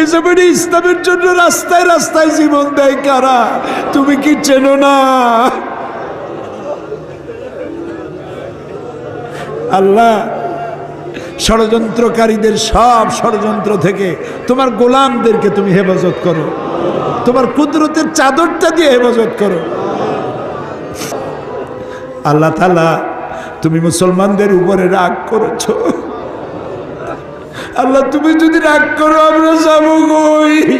এ জমিনে ইসলামের জন্য রাস্তায় রাস্তায় জীবন দেয় কারা? তুমি কি চেনো না? আল্লাহ, ষড়যন্ত্রকারীদের সব ষড়যন্ত্র থেকে তোমার গোলামদেরকে তুমি হেফাজত করো। তোমার কুদরতের চাদরটা দিয়ে হেফাজত করো। আল্লাহ তালা তুমি মুসলমানদের উপরে রাগ করেছ। আল্লাহ, তুমি যদি রাগ করো, আমরা যাব কই?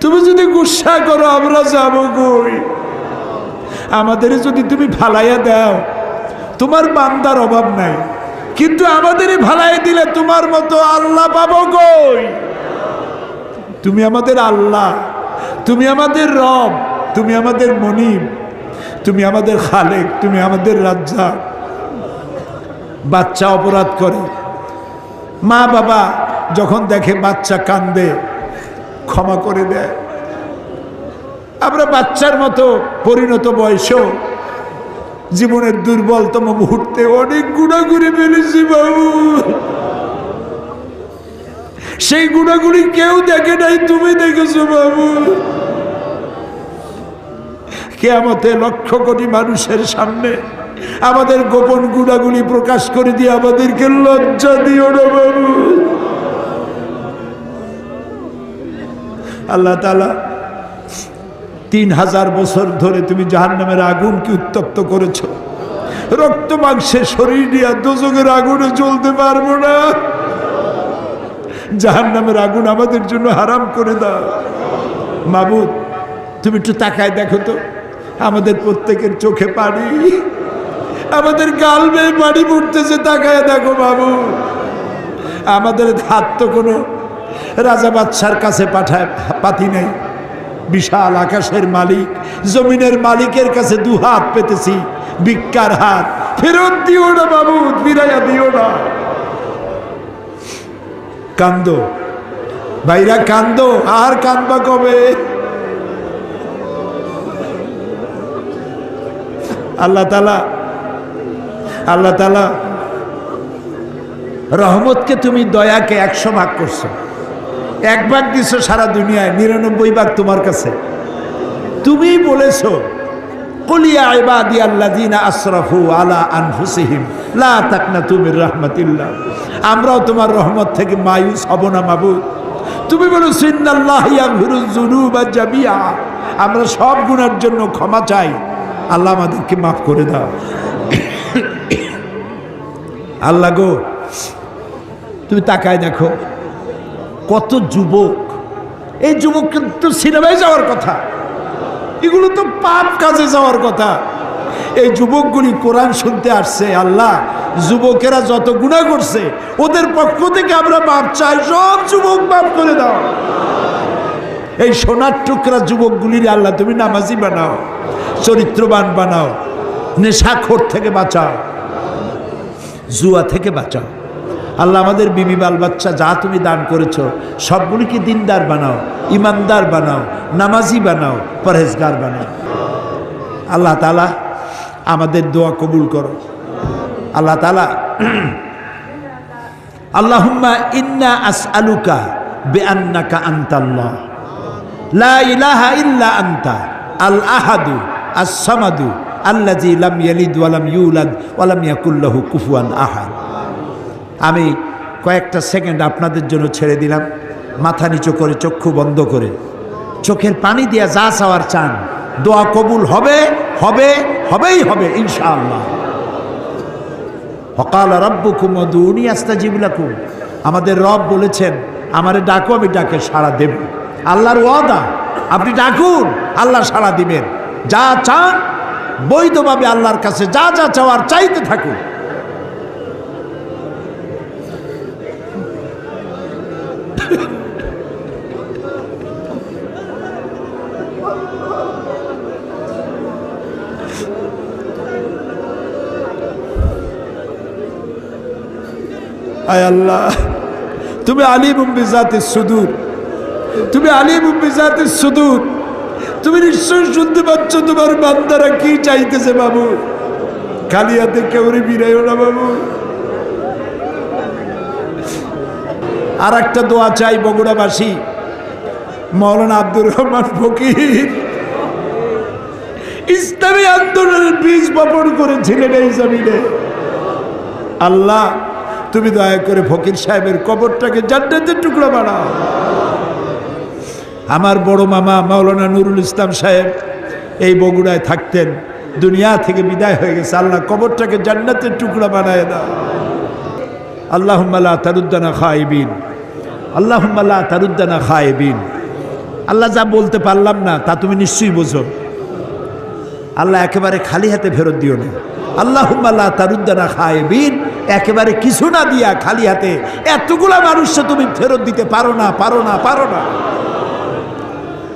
তুমি যদি গুসা করো, আমরা যাব কই? আমাদের যদি তুমি ফালাইয়া দাও, তোমার বান্দার অভাব নাই। কিন্তু আমাদেরই ভালাই দিলে তোমার মতো আল্লাহ পাবো কই? তুমি আমাদের আল্লাহ, তুমি আমাদের রব, তুমি আমাদের মনিব, তুমি আমাদের খালেক, তুমি আমাদের রাজ্জা বাচ্চা অপরাধ করে মা বাবা যখন দেখে বাচ্চা কান্দে ক্ষমা করে দেয়। আমরা বাচ্চার মতো পরিণত বয়সেও জীবনের দুর্বলতম মুহূর্তে অনেক গুণাগুড়ি ফেলেছি বাবু। সেই গুণাগুলি কেউ দেখে নাই, তুমি দেখেছ বাবু। কেয়ামতে লক্ষ কোটি মানুষের সামনে আমাদের গোপন গুণাগুলি প্রকাশ করে দিয়ে আমাদেরকে লজ্জা দিও না বাবু। আল্লাহ তালা তিন হাজার বছর ধরে তুমি জাহান নামের আগুনকে উত্তপ্ত করেছ। রক্ত মাংসের শরীর নিয়ে দোজকের আগুনে জ্বলতে পারব না। জাহান নামের আগুন আমাদের জন্য হারাম করে দাও। মাবুদ, তুমি একটু তাকায় দেখো তো। আমাদের প্রত্যেকের চোখে পানি। আমাদের গাল বেয়ে পানি পড়তেছে, তাকায় দেখো বাবু। আমাদের হাত তো কোনো রাজা বাদশার কাছে পাঠায়, পাতি নেই। বিশাল আকাশের মালিক, জমিনের মালিকের কাছে দু হাত পেতেছি, ভিক্ষার হাত। ফেরত দিও না বাবু, ফিরাইয়া দিও না। কান্দো। ভাইরা, কান্দো, আর কান্দবা কবে? আল্লাহ তালা আল্লাহ তালা রহমতকে তুমি দয়াকে একশো ভাগ করছ। এক ভাগ দিছো সারা দুনিয়ায়, নিরানব্বই ভাগ তোমার কাছে। তুমি বলেছ কলিয়া ইবাদি আল্লাযিনা আসরাফু আলা আনফুসিহিম, লা তাকনাতু মির রাহমাতিল্লাহ। আমরাও তোমার রহমত থেকে মায়ুস হব না মাবুদ। তুমি বলো জামিআ। আমরা সব গুণার জন্য ক্ষমা চাই। আল্লাহ আমাদেরকে মাফ করে দাও। আল্লাহ গো, তুমি তাকায় দেখো, কত যুবক। এই যুবক কিন্তু সিনেমায় যাওয়ার কথা। এগুলো তো পাপ কাজে যাওয়ার কথা। এই যুবকগুলি কোরআন শুনতে আসছে, আল্লাহ, যুবকেরা যত গুণা করছে, ওদের পক্ষ থেকে আমরা মাপ চাই, সব যুবক মাপ করে দাও। এই সোনার টুকরা যুবকগুলির আল্লাহ, তুমি নামাজি বানাও, চরিত্রবান বানাও, নেশাখোর থেকে বাঁচাও। জুয়া থেকে বাঁচাও। আল্লাহ আমাদের বিবি বাল বাচ্চা যা তুমি দান করেছ, সবগুলিকে দিনদার বানাও, ইমানদার বানাও, নামাজি বানাও, পরহেজগার বানাও। আল্লাহ তালা আমাদের দোয়া কবুল করো। আল্লাহ তালা আল্লাহুম্মা ইন্না আস আলুকা বে আন্নাকা আন্তাল্লাহ। লা ইলাহা ইল্লা আন্তা। আল আহাদু, আস সামাদু। আল্লাজি লাম ইয়ালিদ ওয়ালাম ইউলাদ ওয়ালাম ইয়াকুল্লাহু কুফুয়ান আহাদ। আমি কয়েকটা সেকেন্ড আপনাদের জন্য ছেড়ে দিলাম। মাথা নিচু করে, চক্ষু বন্ধ করে। চোখের পানি দিয়া যা চাওয়ার চান। দোয়া কবুল হবে হবে, হবেই হবে, ইনশাআল্লাহ। হকাল রব্বুকুম দুনি আস্তাজিবুলাকুম আমাদের রব বলেছেন, আমারে ডাকো, আমি ডাকে সাড়া দেব। আল্লাহর ওয়াদা, আপনি ডাকুন, আল্লাহ সাড়া দিবেন। যা চান বৈধভাবে আল্লাহর কাছে যা যা চাওয়ার চাইতে আয় আল্লাহ, তুমি আলিম বিজাতে সুদূর। তুমি আলিম বিজাতে সুদূর। তুমি নিশ্চয় শুনতে পাচ্ছ তোমার বান্দারা কি চাইতেছে, বাবু? খালি হাতে কেউ বিরাইও না, বাবু। আর একটা দোয়া চাই বগুড়াবাসী, মৌলানা আব্দুর রহমান ফকির। ইসলামী আন্দোলনের বীজ বপন করেছিলেন এই জমিনে। আল্লাহ, তুমি দয়া করে ফকির সাহেবের কবরটাকে জান্নাতের টুকরো বানাও। আমার বড় মামা মাওলানা নুরুল ইসলাম সাহেব এই বগুড়ায় থাকতেন। দুনিয়া থেকে বিদায় হয়ে গেছে। আল্লাহ কবরটাকে জান্নাতের টুকরা বানায় দাও। আল্লাহ তারুদ্দানা খাইবিন। আল্লাহ তারুদ্দানা খাইবিন। আল্লাহ যা বলতে পারলাম না, তা তুমি নিশ্চয়ই বোঝো। আল্লাহ একেবারে খালি হাতে ফেরত দিও না। আল্লাহ তারুদ্দানা খাইবিন। একেবারে কিছু না দিয়া খালি হাতে এতগুলা মানুষকে তুমি ফেরত দিতে পারো না পারো না পারো না।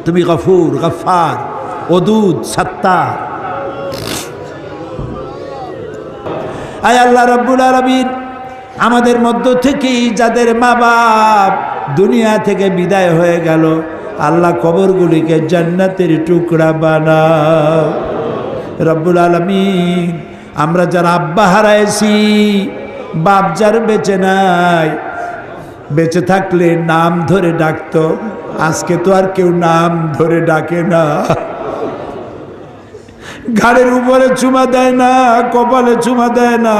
তুমি গফুর গফার ওদুদ, সত্তার। আয় আল্লাহ রব্বুল আলমিন, আমাদের মধ্য থেকেই যাদের মা বাপ দুনিয়া থেকে বিদায় হয়ে গেল, আল্লাহ কবরগুলিকে জান্নাতের টুকরা বানাও। রব্বুল আলমিন, আমরা যারা আব্বা হারাইছি, বাপ যার বেঁচে নাই বেঁচে থাকলে নাম ধরে ডাকতো। আজকে তো আর কেউ নাম ধরে ডাকে না। ঘাড়ের উপরে চুমা দেয় না, কপালে চুমা দেয় না।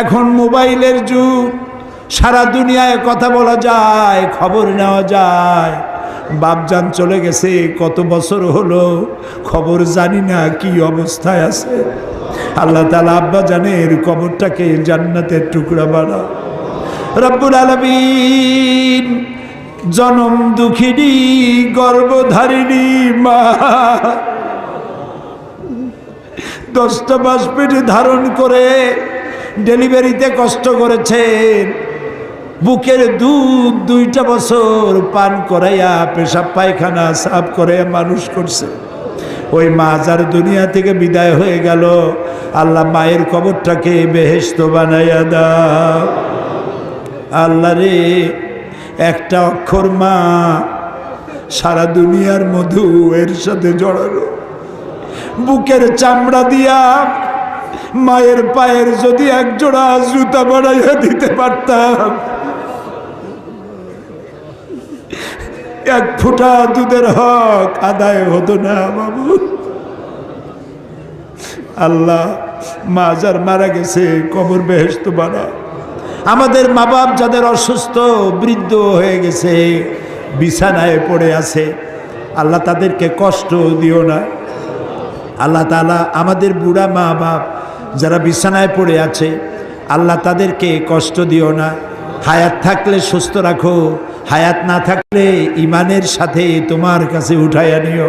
এখন মোবাইলের যুগ, সারা দুনিয়ায় কথা বলা যায়, খবর নেওয়া যায়। বাপজান চলে গেছে, কত বছর হলো, খবর জানি না কি অবস্থায় আছে। আল্লাহ তালা আব্বা জানের কবরটাকে জান্নাতের টুকরা বানা রব্বুল আলমিন জনম দুঃখিনী, গর্ভধারিণী মা। দশটা মাস পেটে ধারণ করে ডেলিভারিতে কষ্ট করেছেন। বুকের দুধ দুইটা বছর পান করাইয়া পেশাব পায়খানা সাফ করে মানুষ করছে। ওই মা যার দুনিয়া থেকে বিদায় হয়ে গেল, আল্লাহ মায়ের কবরটাকে বেহেস্ত বানাইয়া দাও। আল্লাহ রে, একটা অক্ষর মা সারা দুনিয়ার মধু এর সাথে জড়ানো বুকের চামড়া দিয়া মায়ের পায়ের যদি এক জোড়া জুতা বানাইয়া দিতে পারতাম। এক ফুটা দুধের হক আদায় হতো না বাবু। আল্লাহ মা যার মারা গেছে কবর বেহেস্ত বানা। আমাদের মা বাপ যাদের অসুস্থ, বৃদ্ধ হয়ে গেছে, বিছানায় পড়ে আছে, আল্লাহ তাদেরকে কষ্ট দিও না। আল্লাহ তালা আমাদের বুড়া মা বাপ যারা বিছানায় পড়ে আছে, আল্লাহ তাদেরকে কষ্ট দিও না। হায়াত থাকলে সুস্থ রাখো, হায়াত না থাকলে ইমানের সাথে তোমার কাছে উঠাইয়া নিও।